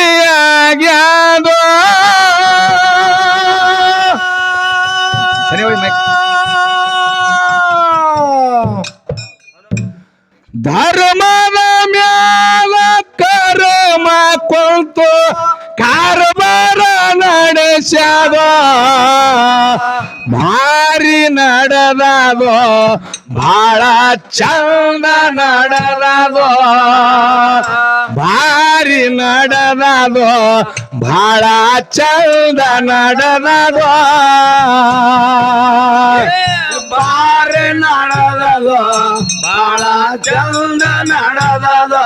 ಮಾರಿಯಾಗ್ಯಾದೋ ಸರಿ ಹೋಗಿ ಮೈಕ್. ಧರ್ಮದ ಮ್ಯಾಲ ಕರ್ಮ ನಡೆದದೋ ಬಹಳ ಚಂದ ನಡೆದದೋ ಭಾರಿ ನಡೆದದೋ ಬಹಳ ಚಂದ ನಡೆದದೋ ಬಾರಿ ನಡೆದದು ಬಾಳ ಚಂದ ನಡೆದದು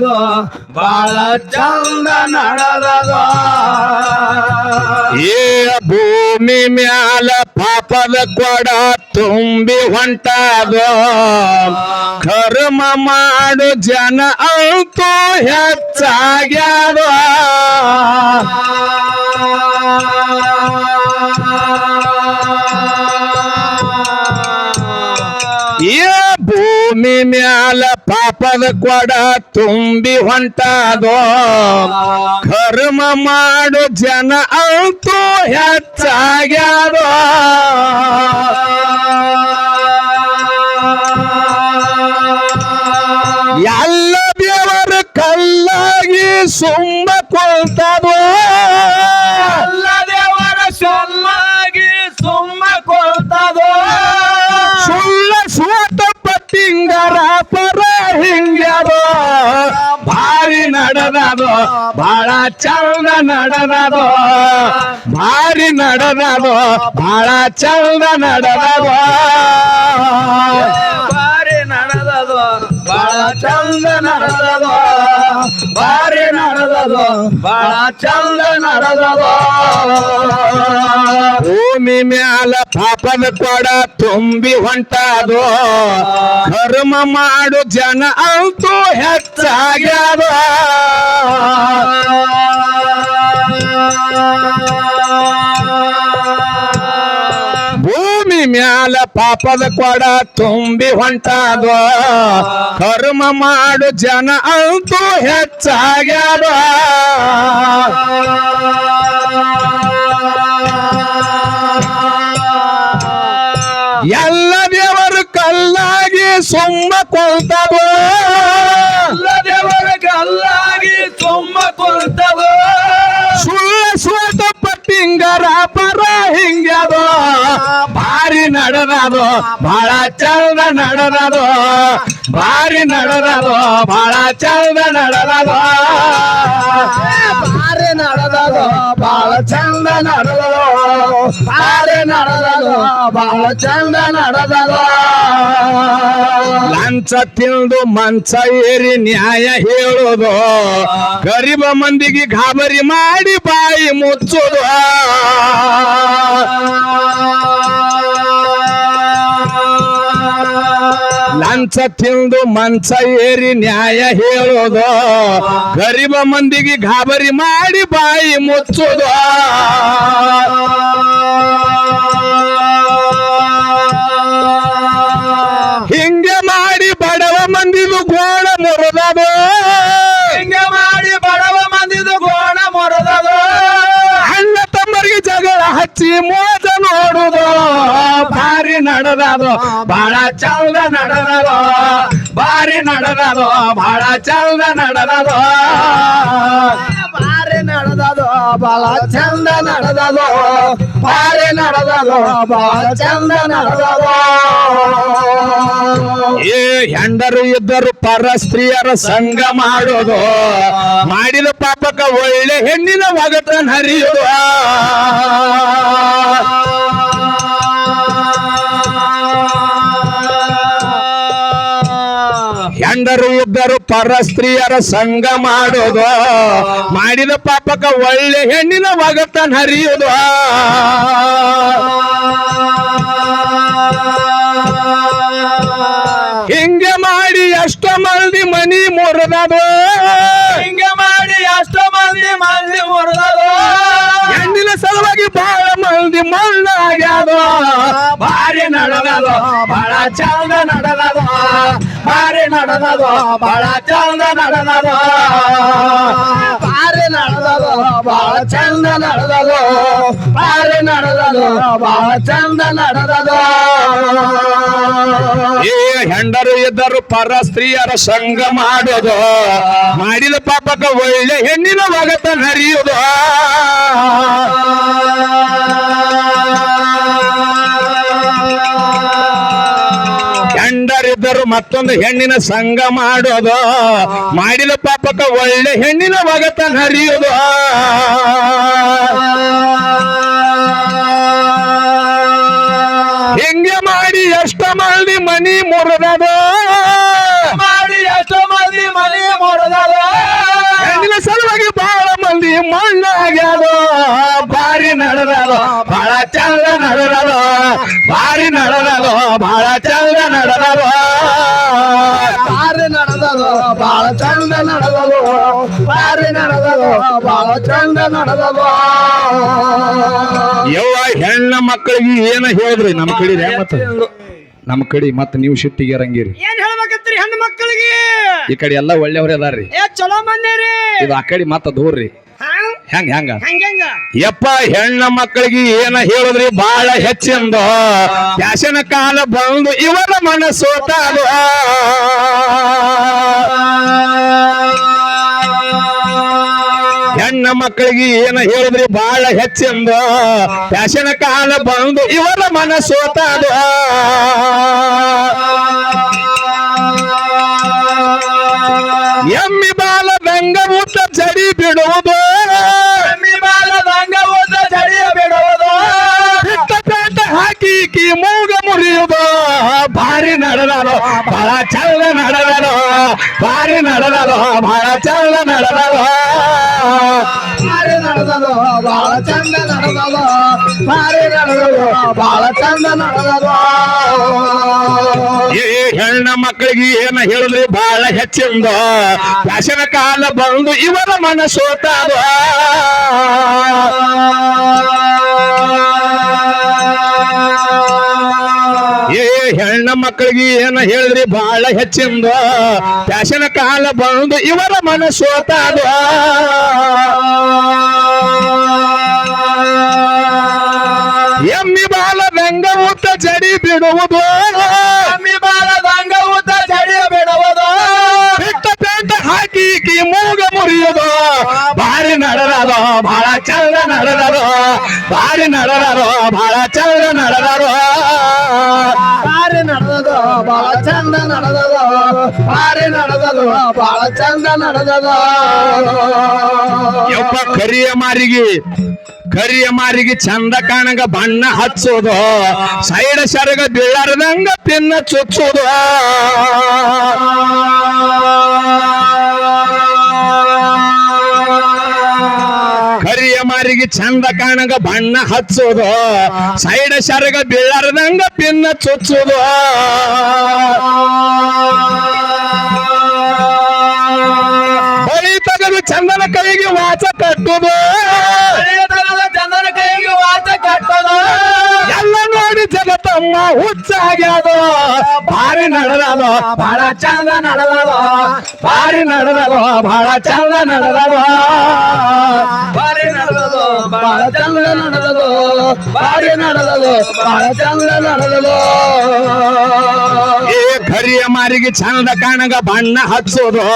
ನಡೆದದು ಬಾಳ ಚಂದ ನಡೆದದೋ. ಏ ಭೂಮಿ ಮ್ಯಾಲ ಪಾಪದ ಕೊಡ ತುಂಬಿ ಹೊಂಟದೋ. ಕರ್ಮ ಮಾಡು ಜನ ಅಂತೂ ಹೆಚ್ಚಾಗ್ಯಾದೋ. ಭೂಮಿ ಮ್ಯಾಲ ಪಾಪದ ಕೊಡ ತುಂಬಿ ಹೊಂಟಾದೋ? ಕರ್ಮ ಮಾಡು ಜನ ಅಂತೂ ಹೆಚ್ಚಾಗ್ಯಾದೋ? ಎಲ್ಲ ದೇವರ ಕಲ್ಲಾಗಿ ಸುಮ್ಮ ಕೊಳ್ತದೋ ನಡೆದದೋ ಬಹಳ ಚಂದ ನಡೆದದೋ ಭಾರಿ ನಡೆದದೋ ಬಹಳ ಚಂದ ನಡೆದದೋ. ಬಾರಿ ನಡೆದದು ಬಾಳ ಚಂದ ನಡೆದದು ಬಾರಿ ನಡೆದದು ಬಾಳ ಚಂದ ನಡೆದದು. ಭೂಮಿ ಮ್ಯಾಲ ಪಾಪದ ಕೊಡ ತುಂಬಿ ಹೊಂಟಾದೋ ಕರ್ಮ ಮಾಡು ಜನ ಅಂತೂ ಹೆಚ್ಚಾಗ್ಯದೋ. ಮ್ಯಾಲ ಪಾಪದ ಕೊಡ ತುಂಬಿ ಹೊಂಟಾದ. ಕರ್ಮ ಮಾಡು ಜನ ಅಂತೂ ಹೆಚ್ಚಾಗ್ಯಾರ ಎಲ್ಲ ದೇವರು ಕಲ್ಲಾಗಿ ಸುಮ್ಮ ಕೊಲ್ತಾವ ಎಲ್ಲ ದೇವರು ಕಲ್ಲಾಗಿ ಸುಮ್ಮ ಕೊಲ್ತಾವ ಸುಳ್ಳ ಸ್ವತ ಪಟ್ಟಿಂಗರ ಪರ ಹಿಂಗ್ಯದೋ, ಭಾರಿ ನಡೆದದೋ ಬಹಳ ಚಂದ ನಡೆದದೋ, ಭಾರಿ ನಡೆದದೋ ಬಹಳ ಚಂದ ನಡೆದದೋ. ಬಾರಿ ನಡೆದದು ಬಾಳ ಚಂದ ನಡೆದದು ಬಾರಿ ನಡೆದದು ಬಾಳ ಚಂದ ನಡೆದದು. ಲಂಚ ತಿಂದು ಮಂಚ ಏರಿ ನ್ಯಾಯ ಹೇಳೋದು ಗರೀಬ ಮಂದಿಗೆ ಗಾಬರಿ ಮಾಡಿ ಬಾಯಿ ಮುಚ್ಚೋದು ಲಂಚ ತಿಂದು ಮಂಚ ಏರಿ ನ್ಯಾಯ ಹೇಳೋದು ಗರೀಬ ಮಂದಿಗೆ ಗಾಬರಿ ಮಾಡಿ ಬಾಯಿ ಮುಚ್ಚೋದು ಭಾರಿ ನಡೆದದು ಬಹಳ ಚಂದ ನಡೆದಾರೋ ಬಾರಿ ನಡೆದಾರೋ ಬಹಳ ಚಂದ ನಡೆದಾರೋ ಬಾರಿ ನಡೆದಾರೋ ಬಹಳ ಚಂದ ನಡೆದಾರೋ ಬಾರಿ ನಡೆದಾರೋ ಬಹಳ ಚಂದ ನಡೆದಾರೋ ಏ ಹೆಂಡರು ಇದ್ದರು ಪರ ಸ್ತ್ರೀಯರ ಸಂಘ ಮಾಡೋದು ಮಾಡಿದ ಪಾಪಕ ಒಳ್ಳೆ ಹೆಣ್ಣಿನ ಒಗತನ ಹರಿಯುದು. ಹೆಂಡರು ಇದ್ದರು ಪರ ಸ್ತ್ರೀಯರ ಸಂಘ ಮಾಡೋದು ಮಾಡಿದ ಪಾಪಕ ಒಳ್ಳೆ ಹೆಣ್ಣಿನ ಒಗಟನ್ ಹರಿಯೋದು ಹಿಂಗೆ ಮಾಡಿ ಅಷ್ಟ ಮಂದಿ ಮನಿ ಮುರಿದದು. ಹಿಂಗೆ ಮಾಡಿ ಅಷ್ಟ ಮಂದಿ ಮಂದಿ ಮುರಿದದು. ಹೆಣ್ಣಿನ ಸಲುವಾಗಿ ಬಹಳ ಮಂದಿ ಮಣ್ಣಾಗ್ಯಾದ ಭಾರಿ ನಡೆದದು ಬಹಳ ಚಂದ ನಡೆದದು ಭಾರಿ ನಡೆದದು ಬಹಳ ಚಂದ ನಡೆದದು. ಭಾರಿ ನಡೆದದು ಬಹಳ ಚಂದ ನಡೆದದು. ಭಾರಿ ನಡೆದದು ಬಹಳ ಚಂದ ನಡೆದದು. ಏ ಹೆಂಡರು ಇದ್ದರು ಪರ ಸ್ತ್ರೀಯರ ಸಂಘ ಮಾಡೋದು ಮಾಡಿದ ಪಾಪಕ ಒಳ್ಳೆ ಹೆಣ್ಣಿನ ಒಗತ ಹರಿಯುವುದು ಮತ್ತೊಂದು ಹೆಣ್ಣಿನ ಸಂಘ ಮಾಡೋದು ಮಾಡಿದ ಪಾಪಕ್ಕ ಒಳ್ಳೆ ಹೆಣ್ಣಿನ ಒಗತ ಹರಿಯುವುದು ಹೆಂಗೆ ಮಾಡಿ ಎಷ್ಟ ಮಾಡಿ ಮನಿ ಮುರಿದದ. ಮಾಡಿ ಎಷ್ಟ ಮಾಡಿ ಮನಿ ಮೊಡದದ ಹೆಣ್ಣಿನ ಸಲುವಾಗಿ ಬಹಳ ಮಂದಿ ಮಣ್ಣಾಗ್ಯಾದ. ಬಾರಿ ನಡೆದದು ಬಹಳ ಚಂದ ನಡೆದದು. ಬಾರಿ ನಡೆದದು ಬಹಳ ಚಂದ ನಡೆದದು. ಬಹಳ ಚಂದ ನಡೆದದು? ಬಾರಿ ಚಂದ ಯವ್ವ ಹೆಣ್ಣ ಮಕ್ಕಳಿಗೆ ಏನ ಹೇಳಿದ್ರಿ? ನಮ್ಮ ಕಡೆ ಮತ್ತ? ನಮ್ಮ ಕಡೆ ಮತ್ತೆ ನೀವು ಶಿಟ್ಟಿಗೆ ಇರಂಗಿರಿ. ಏನ್ ಹೇಳ್ಬೇಕತ್ರಿ ಹೆಣ್ಣು ಮಕ್ಕಳಿಗೆ? ಈ ಕಡೆ ಎಲ್ಲ ಒಳ್ಳೆಯವ್ರೆ ಅದಾರ್ರಿ. ಏ ಚಲೋ ಮಂದಿರಿ ಇದು ಆ ಕಡೆ ಮತ್ತ ದೂರ್ರಿ. ಹೆಂಗ ಹೆಂಗ? ಹಂಗ ಯಪ್ಪ ಹೆಣ್ಣ ಮಕ್ಕಳಿಗೆ ಏನ ಹೇಳಿದ್ರಿ? ಬಹಳ ಹೆಚ್ಚಿಂದು. ಫ್ಯಾಷನ್ ಕಾಲ ಬಂದು ಇವರ ಮನಸ್ಸೋತಾದು ಹೆಣ್ಣ ಮಕ್ಕಳಿಗೆ ಏನ ಹೇಳಿದ್ರಿ? ಬಹಳ ಹೆಚ್ಚಿಂದು. ಫ್ಯಾಷನ್ ಕಾಲ ಬಂದು ಇವರ ಮನಸ್ಸೋತಾದು ಎಮ್ಮಿ ಬಾಲ ಬೆಂಗ ಊಟ ಜಡಿ ಬಿಡುವುದು ಭಾರಿ ನಡೆದಲು ಬಹಳ ಚಂದ ಚಂದ ನಡೆದಲು ಬಾರಿ ನಡೆದದು ಬಹಳ ಚಂದ ನಡೆದದು ಬಾರಿ ಬಹಳ ಚಂದ ಹೆಣ್ಣ ಮಕ್ಕಳಿಗೆ ಏನ ಹೇಳಿದ್ರಿ ಬಹಳ ಹೆಚ್ಚಿಂದ. ಫ್ಯಾಷನ್ ಕಾಲ ಬಂದು ಇವರ ಮನಸ್ಸೋತಾದು ಮಕ್ಕಳಿಗೆ ಏನ ಹೇಳಿದ್ರಿ? ಬಹಳ ಹೆಚ್ಚಿಂದ. ಫ್ಯಾಷನ್ ಕಾಲ ಬಂದು ಇವರ ಮನಸ್ಸೋತಾದು ಎಮ್ಮಿ ಬಾಲ ದಂಗ ಊತ ಜಡಿ ಬಿಡುವುದು. ಎಮ್ಮಿ ಬಾಲ ರಂಗ ಊತ ಜಡಿ ಬಿಡುವುದು. ಬಿಟ್ಟ ಪೇಂಟ ಹಾಕಿ ಕಿ ಮೂಗ ಮುರಿಯುದು ಭಾರಿ ನಡರದ ಬಹಳ ಚಂದ ನಡರದ ಭಾರಿ ನಡೆದದು ಬಹಳ ಚಂದ ನಡೆದದ. ಬಾರಿ ನಡೆದದು, ಬಹಳ ಚಂದ ನಡೆದದ. ಯಪ್ಪ, ಕರಿಯ ಮಾರಿಗೆ ಕರಿಯ ಮಾರಿಗೆ ಚಂದ ಕಾಣಂಗ ಬಣ್ಣ ಹಚ್ಚೋದು. ಸೈಡ್ ಸರಗ ಬೀಳಾರ್ದಂಗ ಪಿನ್ನ ಚುಚ್ಚೋದು. ಮಾರಿಗೆ ಚಂದ ಕಾಣಂಗ ಬಣ್ಣ ಹಚ್ಚೋದು. ಸೈಡ್ ಶರಗ ಬೀಳಾರ್ದಂಗ ಪಿನ್ನ ಚುಚ್ಚೋದು. ಬಳಿ ತಗದು ಚಂದನ ಕೈಗೆ ವಾಚ ಕಟ್ಟುದು. ಜಗತ್ತಮ್ಮ ಹುಚ್ಚಾಗ್ಯಾದ, ಭಾರಿ ನಡೆದದು ಬಹಳ ಚಂದ ನಡೆದದು, ಭಾರಿ ನಡೆದದು ಬಹಳ ಚಂದ ನಡೆದದು. ಭಾರಿ ನಡೆದದು ಬಹಳ ಚಂದ ನಡೆದದು ಬಾರಿ ನಡೆದದು ಬಹಳ ಚಂದ ನಡೆದದು. ಈ ಕರಿಯ ಮಾರಿಗೆ ಚಂದ ಕಾಣಗ ಬಣ್ಣ ಹಚ್ಚೋದು,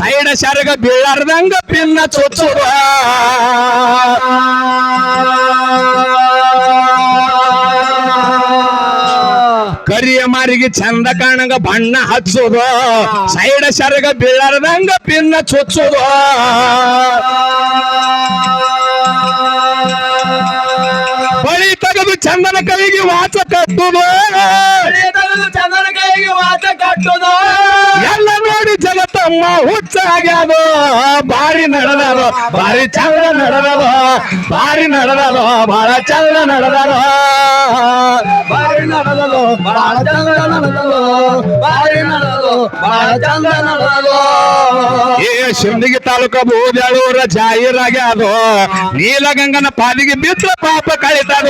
ಸೈಡ ಸರಗ ಬೀಳಾರ್ದಂಗ ಪಿನ್ನ ಚುಚ್ಚೋದು. ಕರಿಯ ಮಾರಿಗೆ ಚಂದ ಕಾಣಂಗ ಬಣ್ಣ ಹಚ್ಚೋದು. ಸೈಡ ಸರಗ ಬೀಳಾರ್ದಂಗ ಪಿನ್ನ ಚುಚ್ಚೋದು. ಬಳಿ ತೆಗೆದು ಚಂದನ ಕೈಗೆ ವಾಚ ಕಟ್ಟುದು. ಚಂದನ ಕೈಗೆ ವಾಚ ಕಟ್ಟದು. ನಮ್ಮ ಹುಚ್ಚಾಗ್ಯಾದು ಬಾರಿ ನಡೆದಾರು ಬಾರಿ ಚಂದ ನಡೆದಾರು ಬಾರಿ ನಡೆದಾರು ಬಹಳ ಚಂದ ನಡೆದಾರು ಬಾರಿ ನಡೆದಲು ಬಹಳ ಚಂದ ನಡೆದಲು ಬಾರಿ ನಡೆದಲು ಬಹಳ ಚಂದ ನಡೆದಲು ಏ ಶಿಂದಗಿ ತಾಲೂಕ ಬೂದ್ಯಾಳೂರ ಜಾಹೀರಾಗ್ಯಾದು ನೀಲಗಂಗನ ಪಾಲಿಗೆ ಬಿದ್ರ ಪಾಪ ಕಳಿತಾರ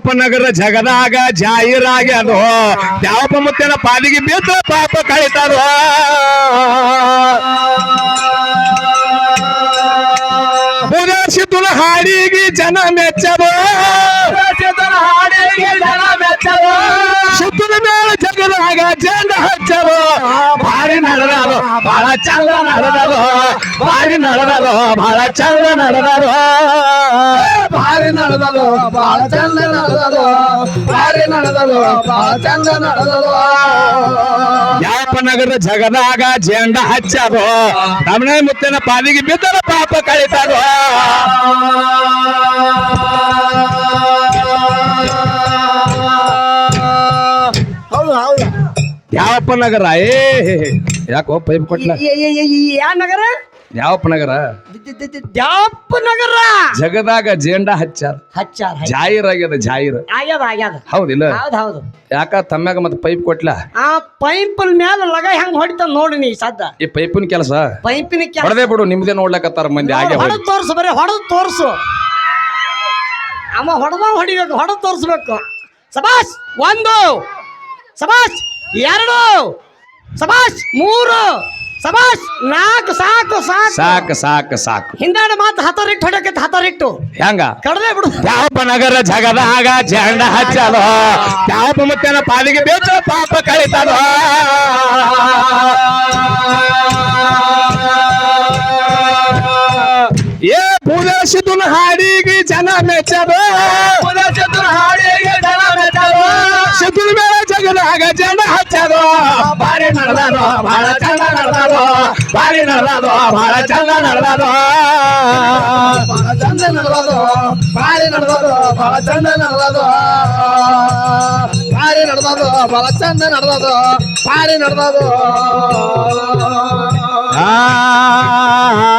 ದ್ಯಾವಪ್ಪ ನಗರ ಜಗದಾಗ ಅದು. ದ್ಯಾವಪ್ಪ ಮುತ್ತೇನ ಪಾಲಿಗೆ ಬಿದ್ರ ಪಾಪ ಕಳಿತಾರ ಉದಾಸಿತುನ ಹಾಡಿಗೆ ಜನ ಮೆಚ್ಚಲು ಸುತ್ತಲ ಮೇಲೆ ಜಗದಾಗ ಜನ ಹಚ್ಚದು. ಭಾರಿ ನಡೆದಾರು ಬಹಳ ಚಂದ ನಡೆದಾರು ಬಾರಿ ನಡೆದಾರು ಬಹಳ ಚಂದ ನಡೆದಾರು ನಡೆದಲು ಬಹಳ ಚಂದ ನಡೆದಲು ಬಾರಿ ನಡೆದಲು ಬಹಳ ಚಂದ ನಡೆದಲು ಯಾಪ ನಗರ ಜಗದಾಗ ಜಂಡ ಹಚ್ಚದು ರಮಣ ಮುತ್ತನ ಪಾಲಿಗೆ ಬಿದ್ದರ ಪಾಪ ಕಳಿತಾರು. ಯಾವಪ್ಪ ನಗರ ಏ ಯಾಕೋ ಪೈಪ್ ಕೊಟ್ಟ ಯಾ ನಗರ? ಯಾವಪ್ಪ ನಗರ ಜಗದಾಗ ಜೇಂಡ ಹಚ್ಚಾರ. ಹಚ್ಚಾರ ಜಾಹೀರಾಗ್ಯದ ಜಾಹೀರ್ ಆಗ್ಯದ ಆಗ್ಯದ ಹೌದಿಲ್ಲ ಹೌದು ಹೌದು ಯಾಕ ತಮ್ಮ್ಯಾಗ ಮತ್ತೆ ಪೈಪ್ ಕೊಟ್ಲ? ಆ ಪೈಪ್ ಮ್ಯಾಲ ಲಗ ಹೆಂಗ್ ಹೊಡಿತ ನೋಡಿ ನೀ ಸದ್ದ. ಈ ಪೈಪಿನ ಕೆಲಸ? ಪೈಪಿನ ಕೆಲಸ. ಹೊಡೆದೇ ಬಿಡು ನಿಮ್ದೇ ನೋಡ್ಲಕತ್ತಾರ ಮಂದಿ ಹಾಗೆ ಹೊಡೆದು ಹೊಡೆದ್ ತೋರ್ಸು ಬರೀ ಹೊಡೆದ್ ತೋರ್ಸು. ಅಮ್ಮ ಹೊಡೆದ ಹೊಡಿಬೇಕು ಹೊಡೆದ್ ತೋರ್ಸ್ಬೇಕು. ಸಬಾಸ್ ಒಂದು. ಸಬಾಸ್ ಎರಡು. ಸಬಾಸ್ ಮೂರು. ಸಬಾಸ್ ನಾಲ್ಕು ಸಾಕು ಸಾಕು. ಸಾಕು ಸಾಕು ಸಾಕು. ಹಿಂದಾಡ ಮಾತು ಹತರಿಟ್ಟು ಹೊಡಕೈತಿ ಹತರಿಟ್ಟು. ಹೆಂಗ? ಕಡದೆ ಬಿಡು. ಯಾವಪ್ಪ ನಗರ ಜಗದಾಗ ಜಂಡ ಹಚ್ಚದ ಯಾವಪ್ಪ ಮುತ್ತನ ಪಾಲಿಗೆ ಬೇಕು ಪಾಪ ಕಳಿತದ. ಏ ಪೂಜಾಸಿದುನ ಹಾಡಿಗೆ ಜನ ಮೆಚ್ಚದ. ಮೇಲೆ ಚಂದ ಹಚ್ಚದ ಬಾರಿ ನಡೆದಾರ ಬಹಳ ಚಂದ ನಡೆದಾರ ಬಾರಿ ನಡೆದಾರ ಬಹಳ ಚಂದ ನಡೆದಾರ ಚಂದ ನಡೆದದು ಬಾರಿ ನಡೆದದು ಬಹಳ ಚಂದ ನಡೆದದು. ಬಾರಿ ನಡೆದದು ಬಹಳ ಚಂದ ನಡೆದದು ಬಾರಿ ನಡೆದದು. ಆ.